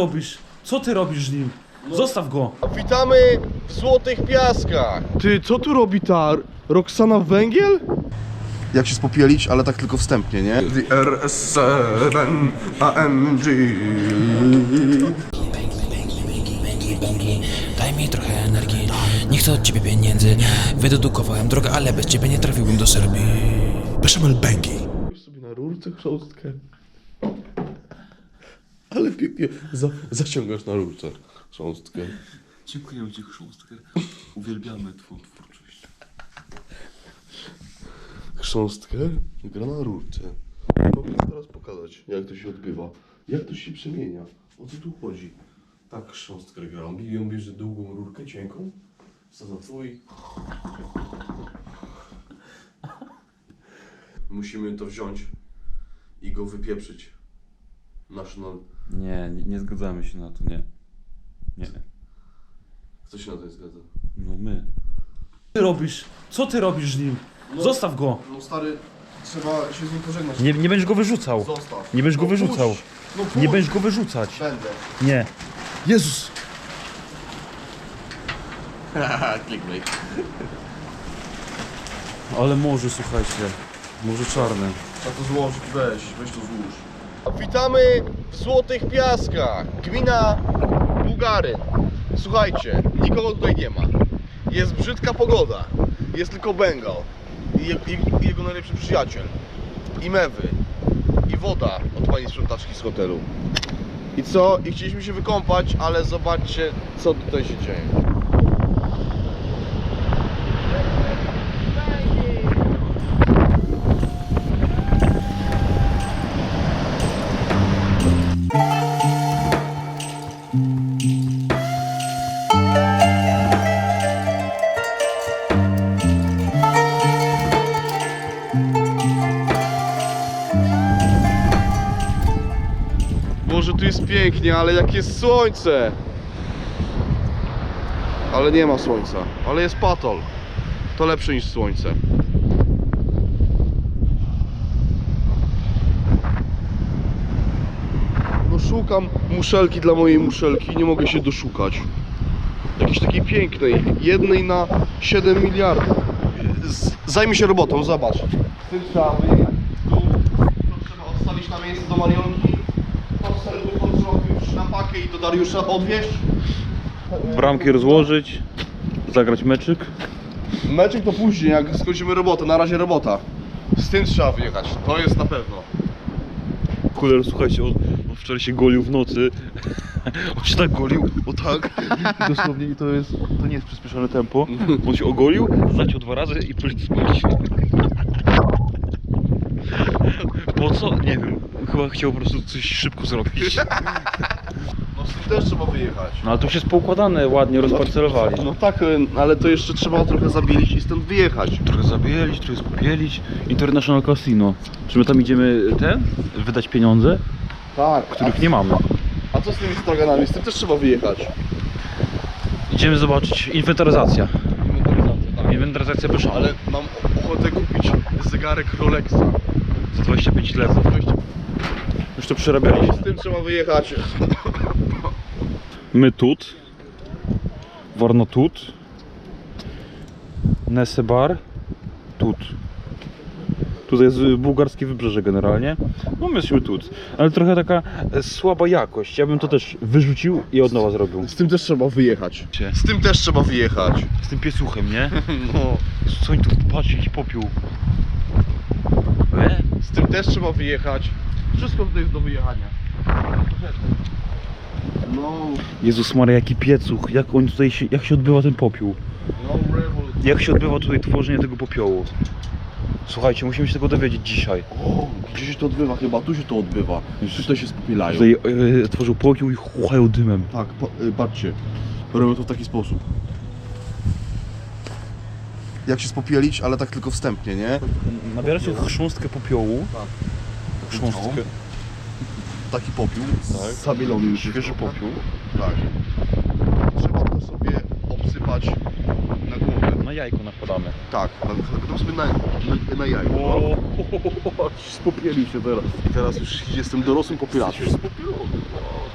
robisz? Co ty robisz z nim? Zostaw go. Witamy w Złotych Piaskach. Ty, co tu robi ta Roxana Węgiel? Jak się spopielić, ale tak tylko wstępnie, nie? The RS7 AMG Daj mi trochę energii, nie chcę od ciebie pieniędzy Wydedukowałem drogę, ale bez ciebie nie trafiłbym do Serbii Beszamel Bengi sobie na rurce chrząstkę. Ale pięknie za, zaciągasz na rurce chrząstkę. Dziękujemy Ci chrząstkę. Uwielbiamy Twą twórczość. Chrząstkę gra na rurce. Mogę teraz pokazać, jak to się odbywa. Jak to się przemienia. O co tu chodzi? Tak chrząstkę gra. On ją bierze długą rurkę, cienką. Wsadza i... Musimy to wziąć i go wypieprzyć. National... Nie, nie, nie zgadzamy się na to, nie. Nie. Kto się na to nie zgadza? No my. Co ty robisz? Co ty robisz z nim? Zostaw go. No stary, trzeba się z nim pożegnać. Nie, nie będziesz go wyrzucał. Zostaw. Nie będziesz go No wyrzucał. puść. No Nie puść. będziesz go wyrzucać. Będę. Nie. Jezus! Ale może, słuchajcie. Morze czarne. Trzeba to złożyć, weź, weź to złóż. Witamy w Złotych Piaskach, gmina Bułgaryn. Słuchajcie, nikogo tutaj nie ma. Jest brzydka pogoda, jest tylko Bengal i, i jego najlepszy przyjaciel. I mewy, i woda od pani sprzątaczki z hotelu. I co? I chcieliśmy się wykąpać, ale zobaczcie, co tutaj się dzieje. Ale jak jest słońce! Ale nie ma słońca. Ale jest patol. To lepsze niż słońce. No szukam muszelki dla mojej muszelki, nie mogę się doszukać. Jakiejś takiej pięknej, jednej na 7 miliardów. Zajmij się robotą, zobacz. Z tym trzeba wyjechać. Tu to trzeba odstawić na miejsce do Marionki. To serducho trzeba już na pakę i do Dariusza odwieźć. Bramki rozłożyć. Zagrać meczyk. Meczek to później, jak skończymy robotę. Na razie robota. Z tym trzeba wyjechać, to jest na pewno. Kuler, słuchajcie, on, on wczoraj się golił w nocy. On się tak golił, o tak. Dosłownie i to jest, to nie jest przyspieszone tempo. On się ogolił, zaciął dwa razy i poszedł spać. Po co? Nie wiem. Chyba chciał po prostu coś szybko zrobić. No też trzeba wyjechać. No ale to już jest poukładane, ładnie rozparcelowali. No tak, y, ale to jeszcze trzeba trochę zabielić i stąd wyjechać. Trochę zabielić, trochę skupielić. International Casino. Czy my tam idziemy ten? Wydać pieniądze, Tak. których nie mamy. A co z tymi straganami? Z tym też trzeba wyjechać. Idziemy zobaczyć inwentaryzacja. Inwentaryzacja, tak. Inwentaryzacja Beszana. Ale mam ochotę kupić zegarek Rolexa. za 25 lewów. Już to przerabialiśmy. Z tym trzeba wyjechać. My tut. Warno tut. Nesebar. Tut. Tutaj jest bułgarskie wybrzeże generalnie. No my jesteśmy tut. Ale trochę taka e, słaba jakość. Ja bym to też wyrzucił i od nowa zrobił. Z tym też trzeba wyjechać. Z tym też trzeba wyjechać. Z tym piesuchem, nie? No. Co oni tu patrzcie, jakiś popiół. E? Z tym też trzeba wyjechać. Wszystko tutaj jest do wyjechania. No, Jezus Maria, jaki piecuch. Jak on tutaj się, jak się odbywa ten popiół? no. Jak się odbywa tutaj tworzenie tego popiołu? Słuchajcie, musimy się tego dowiedzieć dzisiaj. O, gdzie się to odbywa chyba? Tu się to odbywa. Tutaj się spopielają. Tutaj e, tworzył popiół i chuchają dymem. Tak, pa, y, patrzcie. Robią to w taki sposób. Jak się spopielić, ale tak tylko wstępnie, nie? Nabieracie chrząstkę popiołu. Tak. Chrząstkę. Taki popiół. Tak. Zabielony już. Świeży popiół. Tak. Trzeba to sobie obsypać na głowę. Na jajko nakładamy. Tak, nakładam sobie na, na, na jajko. O, spopielił się teraz. I teraz już jestem dorosłym popielaczem.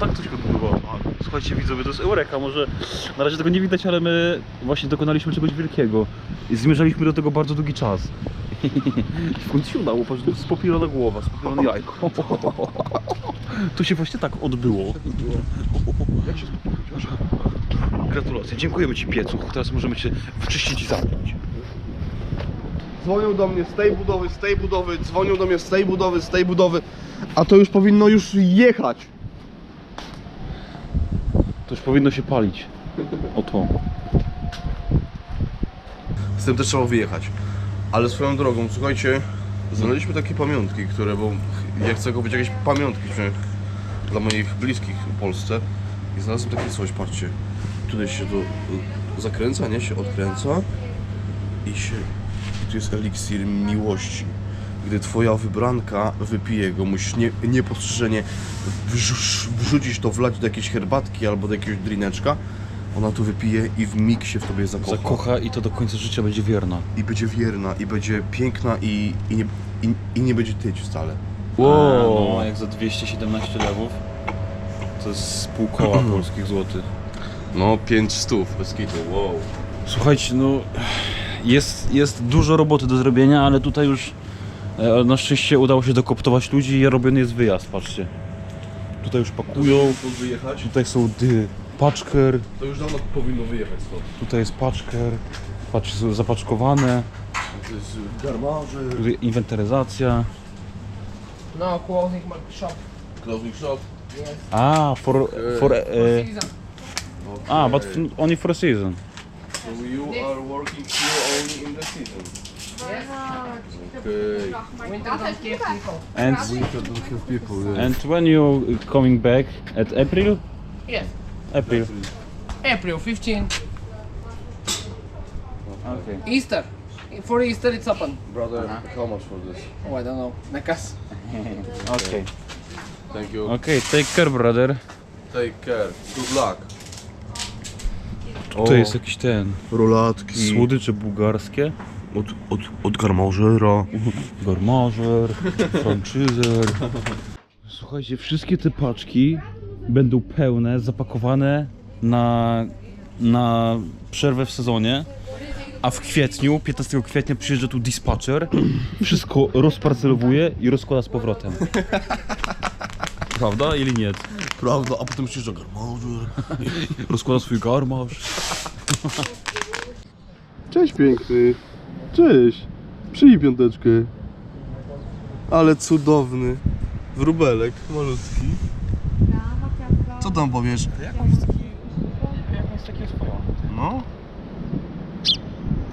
tak coś odbywa. Słuchajcie widzowie, to jest Eureka, może na razie tego nie widać, ale my właśnie dokonaliśmy czegoś wielkiego. I zmierzaliśmy do tego bardzo długi czas. I w końcu się udało, patrz, to jest spopilona głowa, spopilone jajko. To się właśnie tak odbyło. Jak się Gratulacje, dziękujemy Ci piecuch, teraz możemy Cię wyczyścić i zamknąć. Dzwonią do mnie z tej budowy, z tej budowy, dzwonią do mnie z tej budowy, z tej budowy, a to już powinno już jechać. To już powinno się palić. Oto. Z tym też trzeba wyjechać. Ale swoją drogą, słuchajcie, znaleźliśmy takie pamiątki, które, bo ja chcę kupić jakieś pamiątki dla moich bliskich w Polsce. I znalazłem takie coś, patrzcie. Tutaj się to y, zakręca, nie? Się odkręca i się... I tu jest eliksir miłości. Gdy twoja wybranka wypije go, musisz nie, niepostrzeżenie wrzu- wrzucić to, wlać do jakiejś herbatki albo do jakiegoś drineczka. Ona to wypije i w mig się w tobie zakocha Zakocha i to do końca życia będzie wierna. i będzie wierna, i będzie piękna i, i, nie, i, i nie będzie tyć wcale. Wow. No, jak za 217 lewów. To jest z pół koła polskich złotych. No, 5 stów, bez kitu, wow. Słuchajcie, no jest, jest dużo roboty do zrobienia, ale tutaj już e, na szczęście udało się dokoptować ludzi i robiony jest wyjazd, patrzcie. Tutaj już pakują, wyjechać? tutaj są dy, paczker, To już dawno powinno wyjechać stąd. tutaj jest paczker, patrzcie, są zapaczkowane, To jest garmarze, tutaj inwentaryzacja. No, clothing shop. closing shop. A, for, for e, Season. a, but f- only for a season. So you are working here only in the season. Okay. Winter don't care people. And Winter don't have people, yeah. and when you coming back at April? Yes. April. April 15. Okay. Easter. For Easter it's open. Brother, how much for this? Oh, I don't know. Nakas. Okay. Thank you. Okay, take care brother. Take care. Good luck. To jest jakiś ten. Rolatki. Słodycze bułgarskie. Od, od, od garmażera. Garmażer, franczyzer. Słuchajcie, wszystkie te paczki będą pełne, zapakowane na, na przerwę w sezonie. A w kwietniu, 15 kwietnia przyjeżdża tu dispatcher, wszystko rozparcelowuje i rozkłada z powrotem. Prawda ili nie? Prawda, a potem przyjeżdża garmarzer. Rozkłada swój garmasz. Cześć piękny. Cześć. Przyjmij piąteczkę. Ale cudowny. Wróbelek, malutki. Co tam powiesz? No.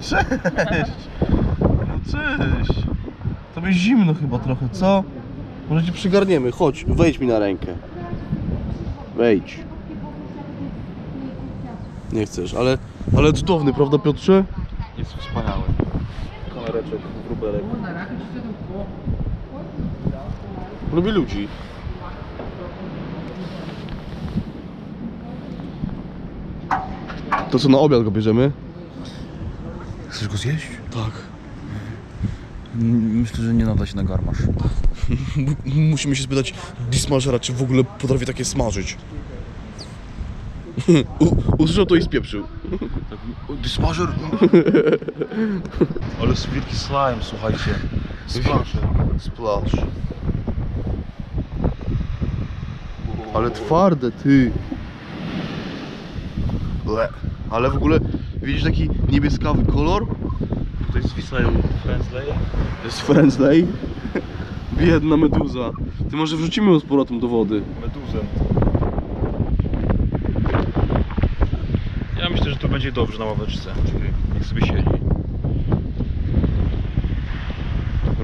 Cześć. No cześć. Tobie zimno chyba trochę, co? Może cię przygarniemy. Chodź, wejdź mi na rękę. Wejdź. Nie chcesz, ale, ale cudowny, prawda Piotrze? Jest wspaniały. Kamereczek, wróbelek. Lubi ludzi. To co na obiad go bierzemy? Chcesz go zjeść? Tak. Myślę, że nie nada się na garmasz. Musimy się spytać Dismarzera, czy w ogóle potrafi takie smażyć. U, usłyszał to i spieprzył. Dysmażer? Ale jest wielki slime, słuchajcie. Splash. Splash. Ale twarde, ty. Le. Ale w ogóle widzisz taki niebieskawy kolor? Tutaj zwisają Friendsley. To jest Friendsley. Biedna meduza. Ty może wrzucimy ją z powrotem do wody. Meduzem. Ja myślę, że to będzie dobrze na ławeczce. Niech sobie siedzi.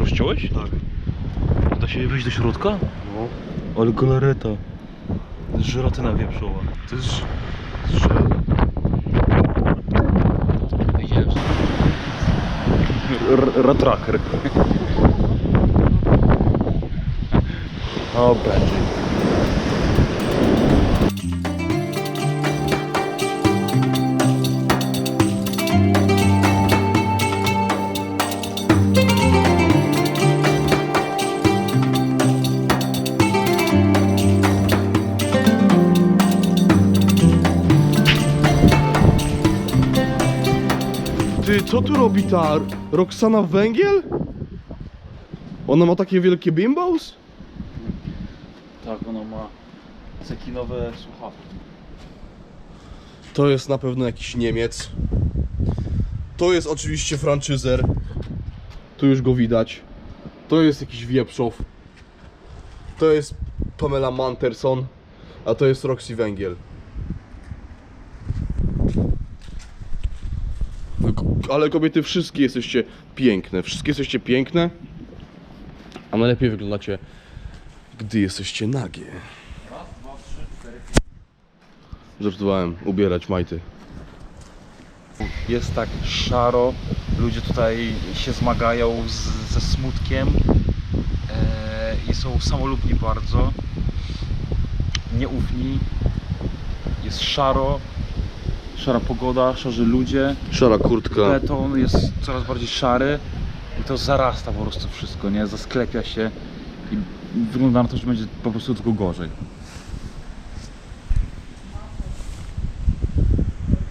Rozciąłeś? Tak. Da się wejść do środka? No. Ale galareta. To jest żelatyna wieprzowa. To jest ż- żel. ratraker. O, będzie. co tu robi ta Roxana Węgiel? Ona ma takie wielkie bimbos? Tak, ona ma cekinowe słuchawki. To jest na pewno jakiś Niemiec. To jest oczywiście franczyzer. Tu już go widać. To jest jakiś wieprzow. To jest Pamela Manterson. A to jest Roxy Węgiel. Ale kobiety, wszystkie jesteście piękne. Wszystkie jesteście piękne. A najlepiej wyglądacie, gdy jesteście nagie. Żartowałem, ubierać majty. Jest tak szaro, ludzie tutaj się zmagają z, ze smutkiem e, i są samolubni bardzo, nieufni. Jest szaro, szara pogoda, szarzy ludzie, Szara kurtka. beton jest coraz bardziej szary i to zarasta po prostu wszystko, nie? Zasklepia się i wygląda na to, że będzie po prostu tylko gorzej.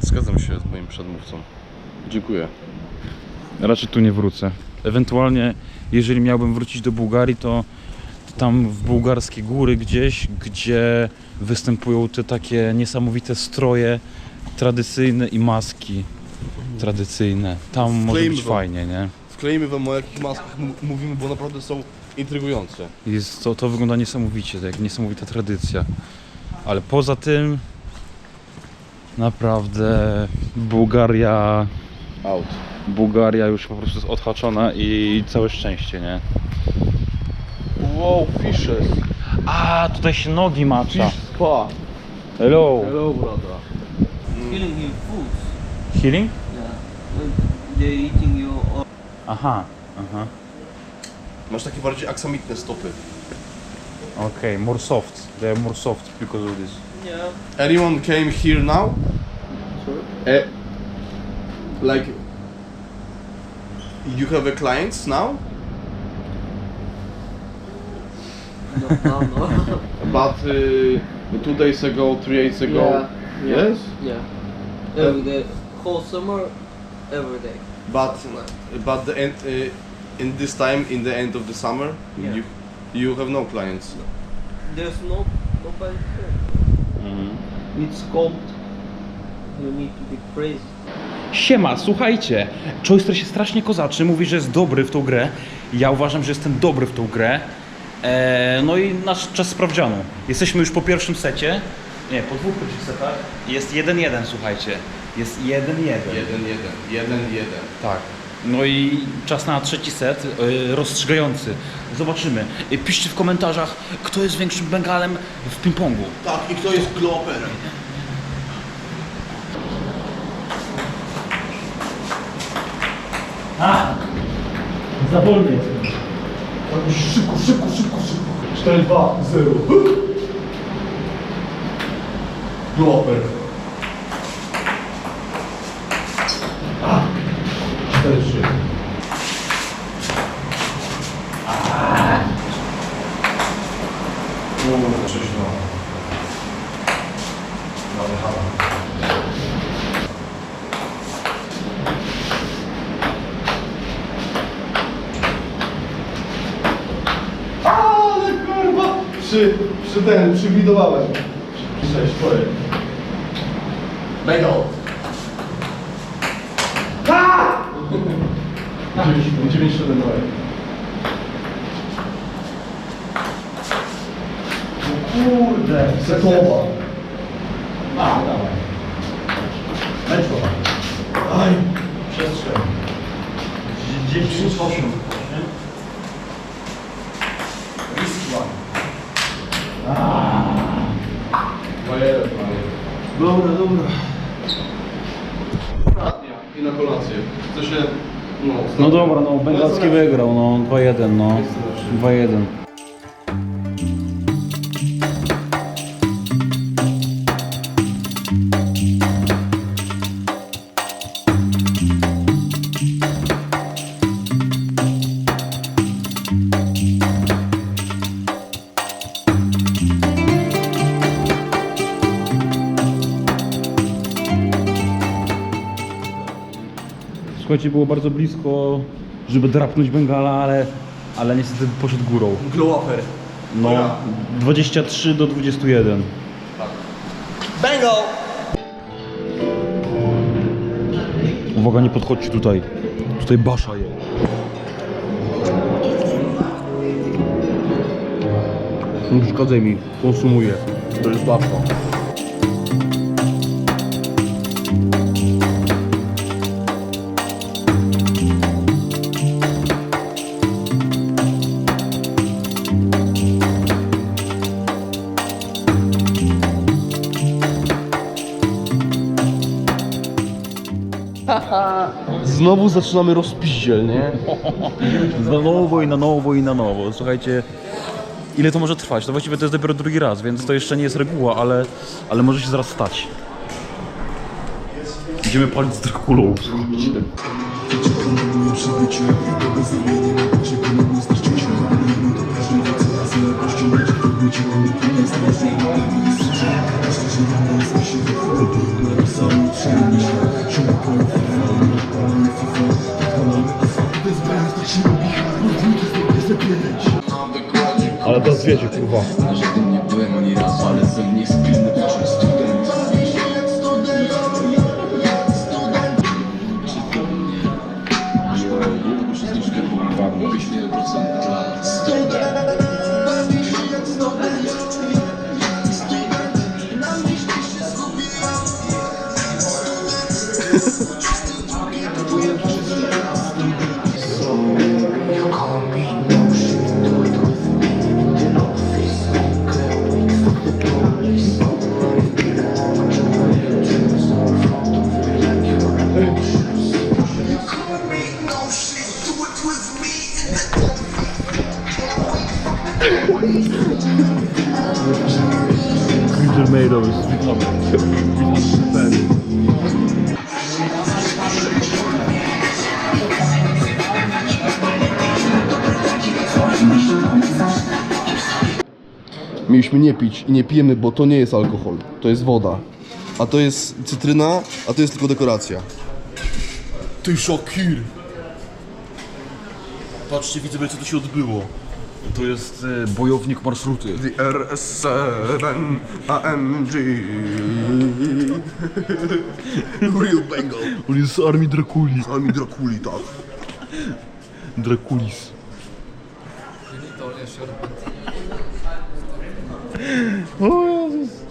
Zgadzam się z moim przedmówcą. Dziękuję. Raczej tu nie wrócę. Ewentualnie, jeżeli miałbym wrócić do Bułgarii, to tam w bułgarskie góry gdzieś, gdzie występują te takie niesamowite stroje tradycyjne i maski tradycyjne. Tam może być wam. fajnie, nie? Wklejmy wam o jakich maskach m- mówimy, bo naprawdę są intrygujące. Jest, to, to wygląda niesamowicie, jak niesamowita tradycja. Ale poza tym naprawdę Bułgaria Out. Bułgaria już po prostu jest odhaczona i całe szczęście, nie? Wow, fishes. A, tutaj się nogi macza. Fish spa. Hello. Hello. Killing him foods. Healing? Yeah. They're eating you or Aha, aha. Masz takie bardziej aksamitne stopy. Okay, more soft. They are more soft because of this. yeah. Anyone came here now? Sorry. Eh, like, you have a clients now? No, no, no. But uh, two days ago, three days ago. Yeah. Yes? yeah. Every day, whole summer, every day. But but the end, uh, in this time, in the end of the summer, Yeah. you you have no clients. There's no nobody here. It's cold. You need to be crazy. Siema, słuchajcie, Choister się strasznie kozaczy, mówi, że jest dobry w tą grę. Ja uważam, że jestem dobry w tą grę. Eee, no i nasz czas sprawdzianu. Jesteśmy już po pierwszym secie. Nie, po dwóch pierwszych setach. Jest 1-1, słuchajcie. Jest 1-1. Jeden, jeden, jeden, jeden. Tak. No i czas na trzeci set, yy, rozstrzygający. Zobaczymy. Yy, piszcie w komentarzach, kto jest większym bengalem w ping-pongu. Tak, i kto jest Gloper? Za wolny jest. Szybko, szybko, szybko, szybko. 4, 2, 0. Gloper. 4, 3. O, 6, 2. Mamy hala. Ale kurwa! Przy, przy ten, przywidowałem. 972. No kurde, Sekowa. A, dawaj. Meczkowa. Aj, przestrzeń. 98. Wisła. Dobra, dobra. Ostatnia i na kolację. Chce się no, dobra, no bengalski wygrał, no 2-1, no. 2-1. Słuchajcie, było bardzo blisko, żeby drapnąć Bengala, ale, ale niestety poszedł górą. Glowaper. No, 23 do 21. Bengal! Uwaga, nie podchodźcie tutaj. Tutaj basza je. Nie przeszkadzaj mi, konsumuję. To jest łatwo. Znowu zaczynamy rozpiździel, nie? Na nowo i na nowo i na nowo. Słuchajcie, ile to może trwać? To właściwie to jest dopiero drugi raz, więc to jeszcze nie jest reguła, ale, ale może się zaraz stać. Idziemy palić z Drakulą, słuchajcie. Teraz wiecie, kurwa. Mieliśmy nie pić i nie pijemy, bo to nie jest alkohol. To jest woda. A to jest cytryna, a to jest tylko dekoracja. Ty Shakir! Patrzcie, widzowie, co tu się odbyło. To jest e, bojownik marszruty. The RS7 AMG Real Bengal On jest z armii Drakuli. Sami Drakuli, tak. Drakulis. O Jezus.